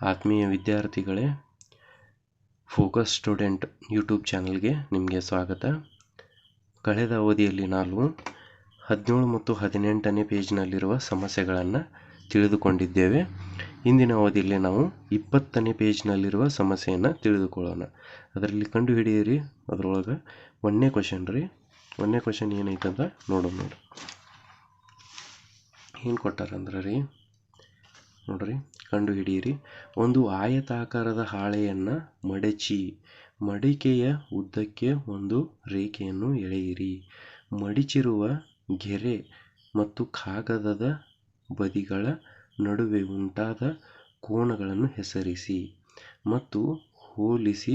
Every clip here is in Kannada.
ಆತ್ಮೀಯ ವಿದ್ಯಾರ್ಥಿಗಳೇ ಫೋಕಸ್ ಸ್ಟೂಡೆಂಟ್ ಯೂಟ್ಯೂಬ್ ಚಾನಲ್ಗೆ ನಿಮಗೆ ಸ್ವಾಗತ. ಕಳೆದ ಅವಧಿಯಲ್ಲಿ ನಾವು ಹದಿನೇಳು ಮತ್ತು ಹದಿನೆಂಟನೇ ಪೇಜ್ನಲ್ಲಿರುವ ಸಮಸ್ಯೆಗಳನ್ನು ತಿಳಿದುಕೊಂಡಿದ್ದೇವೆ. ಇಂದಿನ ಅವಧಿಯಲ್ಲಿ ನಾವು ಇಪ್ಪತ್ತನೇ ಪೇಜ್ನಲ್ಲಿರುವ ಸಮಸ್ಯೆಯನ್ನು ತಿಳಿದುಕೊಳ್ಳೋಣ. ಅದರಲ್ಲಿ ಕಂಡುಹಿಡಿಯಿರಿ. ಅದರೊಳಗೆ ಒಂದನೇ ಕ್ವಶನ್ ರೀ. ಒಂದನೇ ಕ್ವಶನ್ ಏನೈತಂತ ನೋಡೋಣ ನೋಡಿ. ಏನು ಕೊಟ್ಟಾರಂದ್ರೆ ರೀ? ನೋಡ್ರಿ ಕಂಡು ಹಿಡಿಯಿರಿ ಒಂದು ಆಯತಾಕಾರದ ಹಾಳೆಯನ್ನು ಮಡಚಿ, ಮಡಿಕೆಯ ಉದ್ದಕ್ಕೆ ಒಂದು ರೇಖೆಯನ್ನು ಎಳೆಯಿರಿ. ಮಡಿಚಿರುವ ಗೆರೆ ಮತ್ತು ಕಾಗದದ ಬದಿಗಳ ನಡುವೆ ಉಂಟಾದ ಕೋನಗಳನ್ನು ಹೆಸರಿಸಿ ಮತ್ತು ಹೋಲಿಸಿ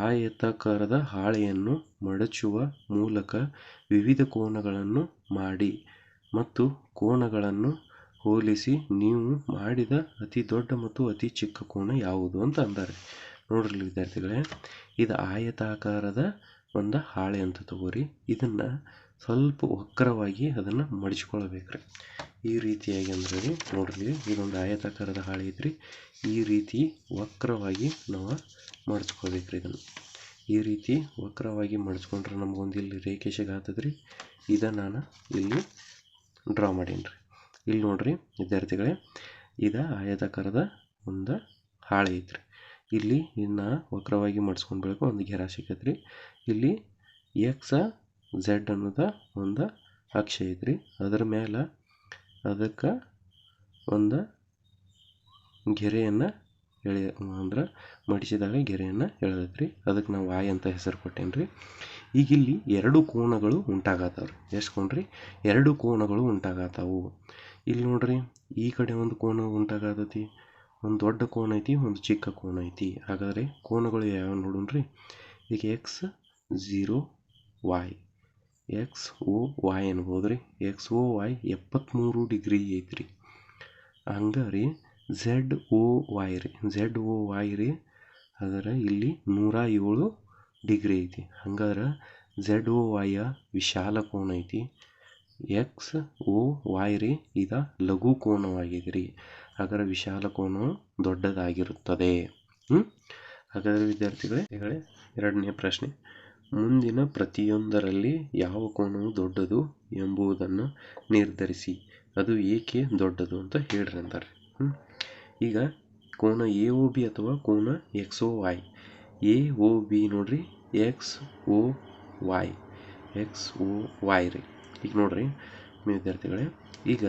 ಆಯತಾಕಾರದ ಹಾಳೆಯನ್ನು ಮಡಚುವ ಮೂಲಕ ವಿವಿಧ ಕೋನಗಳನ್ನು ಮಾಡಿ ಮತ್ತು ಕೋನಗಳನ್ನು ಹೋಲಿಸಿ ನೀವು ಮಾಡಿದ ಅತಿ ದೊಡ್ಡ ಮತ್ತು ಅತಿ ಚಿಕ್ಕ ಕೋನ ಯಾವುದು ಅಂತ ಅಂತಾರೆ. ನೋಡ್ರಿ ವಿದ್ಯಾರ್ಥಿಗಳೇ, ಇದು ಆಯತಾಕಾರದ ಒಂದು ಹಾಳೆ ಅಂತ ತಗೋರಿ. ಇದನ್ನು ಸ್ವಲ್ಪ ವಕ್ರವಾಗಿ ಅದನ್ನು ಮಡಚ್ಕೊಳ್ಬೇಕ್ರಿ. ಈ ರೀತಿಯಾಗಿ ಅಂದ್ರೆ ರೀ, ನೋಡ್ರಿ, ಇದೊಂದು ಆಯತಾಕಾರದ ಹಾಳೆ ಐತ್ರಿ. ಈ ರೀತಿ ವಕ್ರವಾಗಿ ನಾವು ಮಡಚ್ಕೊಳ್ಬೇಕ್ರಿ ಇದನ್ನು. ಈ ರೀತಿ ವಕ್ರವಾಗಿ ಮಡಚ್ಕೊಂಡ್ರೆ ನಮಗೊಂದು ಇಲ್ಲಿ ರೇಖೆ ಸಿಗಾತದ್ರಿ. ಇದನ್ನು ನಾನು ಇಲ್ಲಿ ಡ್ರಾ ಮಾಡೀನಿ ರೀ ಇಲ್ಲಿ ನೋಡ್ರಿ ವಿದ್ಯಾರ್ಥಿಗಳೇ, ಇದ ಆಯತಾಕಾರದ ಒಂದು ಹಾಳೆ ಐತ್ರಿ. ಇಲ್ಲಿ ಇನ್ನ ವಕ್ರವಾಗಿ ಮಡ್ಸ್ಕೊಂಡ್ಬೇಕು ಒಂದು ಗೆರೆ ಸಿಕ್ಕತ್ರಿ ಇಲ್ಲಿ ಎಕ್ಸ ಝೆಡ್ ಅನ್ನೋದ ಒಂದು ಅಕ್ಷ ಐತ್ರಿ. ಅದರ ಮೇಲೆ ಅದಕ್ಕೆ ಒಂದು ಗೆರೆಯನ್ನು ಎಳೆ, ಅಂದ್ರೆ ಮಡಿಸಿದಾಗ ಗೆರೆಯನ್ನು ಎಳೆದೈತ್ರಿ. ಅದಕ್ಕೆ ನಾವು ವಾಯ್ ಅಂತ ಹೆಸರು ಕೊಟ್ಟೇನಿ ರೀ ಈಗ ಇಲ್ಲಿ ಎರಡು ಕೋಣಗಳು ಉಂಟಾಗತ್ತವ್ರಿ. ಎಷ್ಟು ಕೊಂಡ್ರಿ ಎರಡು ಕೋಣಗಳು ಉಂಟಾಗತ್ತವು. ಇಲ್ಲಿ ನೋಡ್ರಿ, ಈ ಕಡೆ ಒಂದು ಕೋನ ಉಂಟಾಗತೈತಿ, ಒಂದು ದೊಡ್ಡ ಕೋನ ಐತಿ, ಒಂದು ಚಿಕ್ಕ ಕೋನ ಐತಿ. ಹಾಗಾದರೆ ಕೋನಗಳು ಯಾವ್ಯಾವ ನೋಡೋಣ್ರಿ ಈಗ X zero Y X O Y ಅನ್ಬೋದು ರೀ ಎಕ್ಸ್ ಓ ವಾಯ್ ಎಪ್ಪತ್ತ್ಮೂರು ಡಿಗ್ರಿ ಐತ್ರಿ. ಹಂಗೆ ರೀ ಝೆಡ್ ಓ ವಾಯ್ ರೀ. ಝೆಡ್ ಓ ವಾಯ್ ರೀ, ಅದರ ಇಲ್ಲಿ ನೂರ ಏಳು ಡಿಗ್ರಿ ಐತಿ. ಹಂಗಾದ್ರೆ ಝೆಡ್ ಓ ವಾಯ ವಿಶಾಲ ಕೋನ ಐತಿ. ಎಕ್ಸ್ ಓ ವೈ ರೀ ಇದ ಲಘು ಕೋನವಾಗಿದೆ ರೀ ಅದರ ವಿಶಾಲ ಕೋನವು ದೊಡ್ಡದಾಗಿರುತ್ತದೆ. ಹ್ಞೂ ಹಾಗಾದರೆ ವಿದ್ಯಾರ್ಥಿಗಳೇ ಎರಡನೇ ಪ್ರಶ್ನೆ. ಮುಂದಿನ ಪ್ರತಿಯೊಂದರಲ್ಲಿ ಯಾವ ಕೋನವು ದೊಡ್ಡದು ಎಂಬುದನ್ನು ನಿರ್ಧರಿಸಿ. ಅದು ಏಕೆ ದೊಡ್ಡದು ಅಂತ ಹೇಳ್ರಿ ಅಂತಾರೆ ಹ್ಞೂ ಈಗ ಕೋನ ಎ ಓ ಬಿ ಅಥವಾ ಕೋನ X O Y A O B ನೋಡ್ರಿ X O Y X O Y ರೀ. ಈಗ ನೋಡ್ರಿ ವಿದ್ಯಾರ್ಥಿಗಳೇ, ಈಗ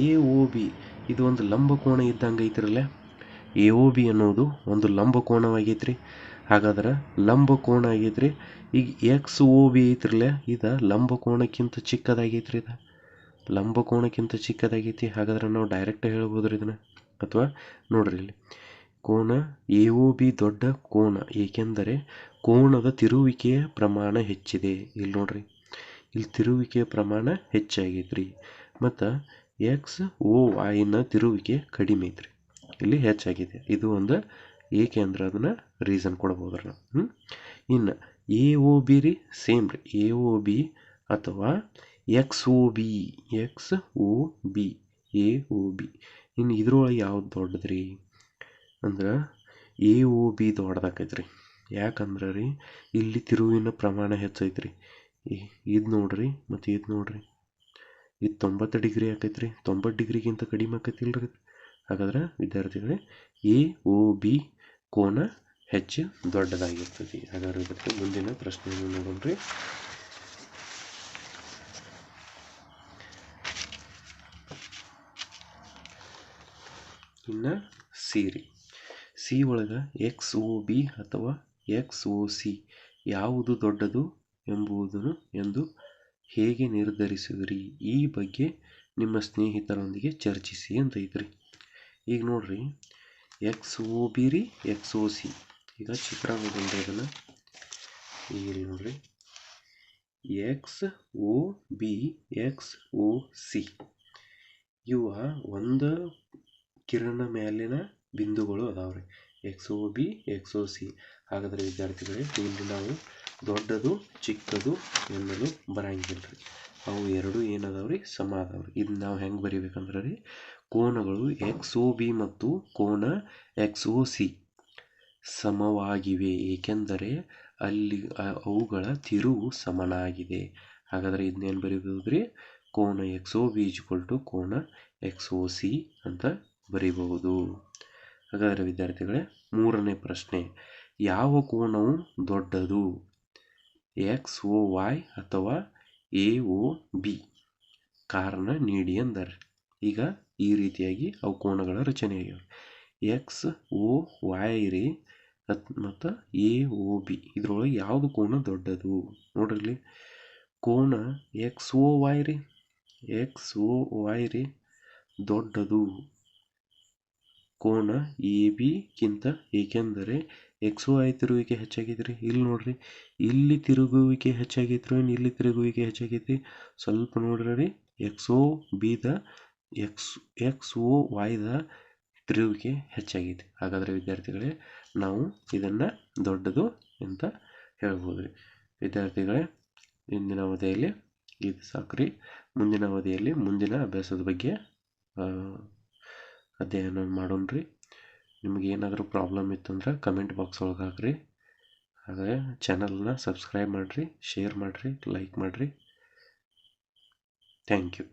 ಎ ಓ ಬಿ ಇದು ಒಂದು ಲಂಬ ಕೋನ ಇದ್ದಂಗೆ ಐತಿರಲ್ಲ? ಎ ಓ ಬಿ ಅನ್ನೋದು ಒಂದು ಲಂಬ ಕೋನವಾಗೈತ್ರಿ. ಹಾಗಾದ್ರೆ ಲಂಬ ಕೋನ ಆಗೈತ್ರಿ. ಈಗ ಎಕ್ಸ್ ಓ ಬಿ ಐತ್ರಲ್ಲ, ಇದು ಲಂಬ ಕೋನಕ್ಕಿಂತ ಚಿಕ್ಕದಾಗೈತ್ರಿ ಇದು. ಲಂಬ ಕೋನಕ್ಕಿಂತ ಚಿಕ್ಕದಾಗೈತಿ. ಹಾಗಾದ್ರೆ ನಾವು ಡೈರೆಕ್ಟ್ ಹೇಳ್ಬೋದು ರೀ ಇದನ್ನು. ಅಥವಾ ನೋಡ್ರಿ ಇಲ್ಲಿ. ಕೋನ ಎ ಓ ಬಿ ದೊಡ್ಡ ಕೋನ, ಏಕೆಂದರೆ ಕೋನದ ತಿರುವಿಕೆಯ ಪ್ರಮಾಣ ಹೆಚ್ಚಿದೆ. ಇಲ್ಲಿ ನೋಡ್ರಿ. ಇಲ್ಲಿ ತಿರುವಿಕೆಯ ಪ್ರಮಾಣ ಹೆಚ್ಚಾಗೈತ್ರಿ. ಮತ್ತು ಎಕ್ಸ್ ಓ ವಾಯಿನ ತಿರುವಿಕೆ ಕಡಿಮೆ ಐತ್ರಿ. ಇಲ್ಲಿ ಹೆಚ್ಚಾಗಿದೆ ಇದು ಒಂದು ಏಕೆ ಅಂದ್ರೆ ಅದನ್ನು ರೀಸನ್ ಕೊಡ್ಬೋದು ನಾವು. ಹ್ಞೂ ಇನ್ನು ಎ ಓ ಬಿ ರೀ ಸೇಮ್ ರೀ. ಎ ಒ ಬಿ ಅಥವಾ X O B X O B A O B ಇನ್ನು ಇದ್ರೊಳಗೆ ಯಾವ್ದು ದೊಡ್ಡದು ರೀ ಅಂದ್ರೆ ಎ ಓ ಬಿ ದೊಡ್ಡದಾಕೈತ್ರಿ. ಯಾಕಂದ್ರೆ ರೀ, ಇಲ್ಲಿ ತಿರುವಿನ ಪ್ರಮಾಣ ಹೆಚ್ಚೈತ್ರಿ. ಇದು ನೋಡ್ರಿ ಮತ್ತು ಇದು ನೋಡ್ರಿ. ಇದು ತೊಂಬತ್ತು ಡಿಗ್ರಿ ಆಕೈತ್ರಿ. ತೊಂಬತ್ತು ಡಿಗ್ರಿಗಿಂತ ಕಡಿಮೆ ಆಕೈತಿಲ್ಲ ಇಲ್ರಿ ಹಾಗಾದ್ರೆ ವಿದ್ಯಾರ್ಥಿಗಳೇ, ಎ ಒ ಬಿ ಕೋನ ಹೆಚ್ಚು ದೊಡ್ಡದಾಗಿರ್ತದೆ. ಹಾಗಾದ್ರೆ ಇದಕ್ಕೆ ಮುಂದಿನ ಪ್ರಶ್ನೆಯನ್ನು ನೋಡೋಣ್ರಿ ಇನ್ನು ಸಿರಿ ರೀ. ಸಿ ಒಳಗೆ ಎಕ್ಸ್ ಒ ಬಿ ಅಥವಾ ಎಕ್ಸ್ ಒ ಸಿ ಯಾವುದು ದೊಡ್ಡದು? ಎಂಬುದನ್ನು ಎಂದು ಹೇಗೆ ನಿರ್ಧರಿಸುವಿರಿ ಈ ಬಗ್ಗೆ ನಿಮ್ಮ ಸ್ನೇಹಿತರೊಂದಿಗೆ ಚರ್ಚಿಸಿ ಅಂತ ಐತ್ರಿ ಈಗ ನೋಡ್ರಿ. ಎಕ್ಸ್ ಓ ಬಿ ರೀ, ಎಕ್ಸ್ ಓ ಸಿ. ಈಗ ಚಿತ್ರ ಅದನ್ನು ಈಗ ನೋಡ್ರಿ. X O B, X O C. ಇವ ಒಂದು ಕಿರಣ ಮೇಲಿನ ಬಿಂದುಗಳು ಅದಾವ್ರಿ. X O B, X O C. ಹಾಗಾದರೆ ವಿದ್ಯಾರ್ಥಿಗಳೇ ಇಲ್ಲಿ ನಾವು ದೊಡ್ಡದು, ಚಿಕ್ಕದು ಎನ್ನಲು ಬರಂಗಿಲ್ಲ ರೀ. ಅವು ಎರಡು ಏನದಾವ್ರಿ ಸಮ ಅದಾವ್ರಿ ಇದನ್ನ ನಾವು ಹೆಂಗೆ ಬರಿಬೇಕಂದ್ರೆ ರೀ? ಕೋನಗಳು ಎಕ್ಸ್ ಒ ಬಿ ಮತ್ತು ಕೋನ ಎಕ್ಸ್ ಒ ಸಿ ಸಮವಾಗಿವೆ. ಏಕೆಂದರೆ ಅಲ್ಲಿ ಅವುಗಳ ತಿರುವು ಸಮನಾಗಿದೆ. ಹಾಗಾದರೆ ಇದನ್ನೇನು ಬರಿಬೋದು ರೀ? ಕೋನ X O B equal to ಕೋನ ಎಕ್ಸ್ ಒ ಸಿ ಅಂತ ಬರೀಬಹುದು. ಹಾಗಾದರೆ ವಿದ್ಯಾರ್ಥಿಗಳೇ, ಮೂರನೇ ಪ್ರಶ್ನೆ. ಯಾವ ಕೋನವು ದೊಡ್ಡದು? ಎಕ್ಸ್ ಓ ವೈ ಅಥವಾ ಎ ಒ ಬಿ ಕಾರಣ ನೀಡಿ ಎಂದರೆ, ಈಗ ಈ ರೀತಿಯಾಗಿ ಅವು ಕೋನಗಳ ರಚನೆ ಆಗ್ಯಾವ ಎಕ್ಸ್ ಒ ವೈ ರೀ ಮತ್ತು ಎ ಒ ಬಿ ಇದರೊಳಗೆ ಯಾವುದು ಕೋನ ದೊಡ್ಡದು? ನೋಡ್ರಿ, ಕೋನ ಎಕ್ಸ್ ಒ ವೈ ರೀ ಎಕ್ಸ್ ಒ ವೈ ರೀ ದೊಡ್ಡದು. ಕೋನ ಎ ಬಿಗಿಂತ ಏಕೆಂದರೆ ಎಕ್ಸ್ ಐ ತಿರುಗುವಿಕೆ ಹೆಚ್ಚಾಗಿದ್ರಿ ರೀ ಇಲ್ಲಿ ನೋಡ್ರಿ, ಇಲ್ಲಿ ತಿರುಗುವಿಕೆ ಹೆಚ್ಚಾಗೈತೆ ರೀ ಇಲ್ಲಿ ತಿರುಗುವಿಕೆ ಹೆಚ್ಚಾಗೈತಿ? ಸ್ವಲ್ಪ ನೋಡ್ರಿ ರೀ ಎಕ್ಸ್ ಓ ಬಿದ ಎಕ್ಸ್ ಎಕ್ಸ್ ಒ ವೈದ ತಿರುವಿಕೆ ಹೆಚ್ಚಾಗಿದೆ ಹಾಗಾದರೆ ವಿದ್ಯಾರ್ಥಿಗಳೇ, ನಾವು ಇದನ್ನು ದೊಡ್ಡದು ಅಂತ ಹೇಳ್ಬೋದು ರೀ ವಿದ್ಯಾರ್ಥಿಗಳೇ, ಇಂದಿನ ಅವಧಿಯಲ್ಲಿ ಇದು ಸಾಕ್ರಿ. ಮುಂದಿನ ಅವಧಿಯಲ್ಲಿ ಮುಂದಿನ ಅಭ್ಯಾಸದ ಬಗ್ಗೆ ಅಧ್ಯಯನ ಮಾಡೋಣ್ರಿ. ನಿಮ್ಗೆ ಏನಾದರೂ ಪ್ರಾಬ್ಲಮ್ ಇತ್ತಂದ್ರೆ ಕಮೆಂಟ್ ಬಾಕ್ಸ್ ಒಳಗೆ ಹಾಕ್ರಿ. ಹಾಗೆ ಚಾನಲ್ನ ಸಬ್ಸ್ಕ್ರೈಬ್ ಮಾಡಿರಿ ಶೇರ್ ಮಾಡಿರಿ ಲೈಕ್ ಮಾಡಿರಿ. Thank you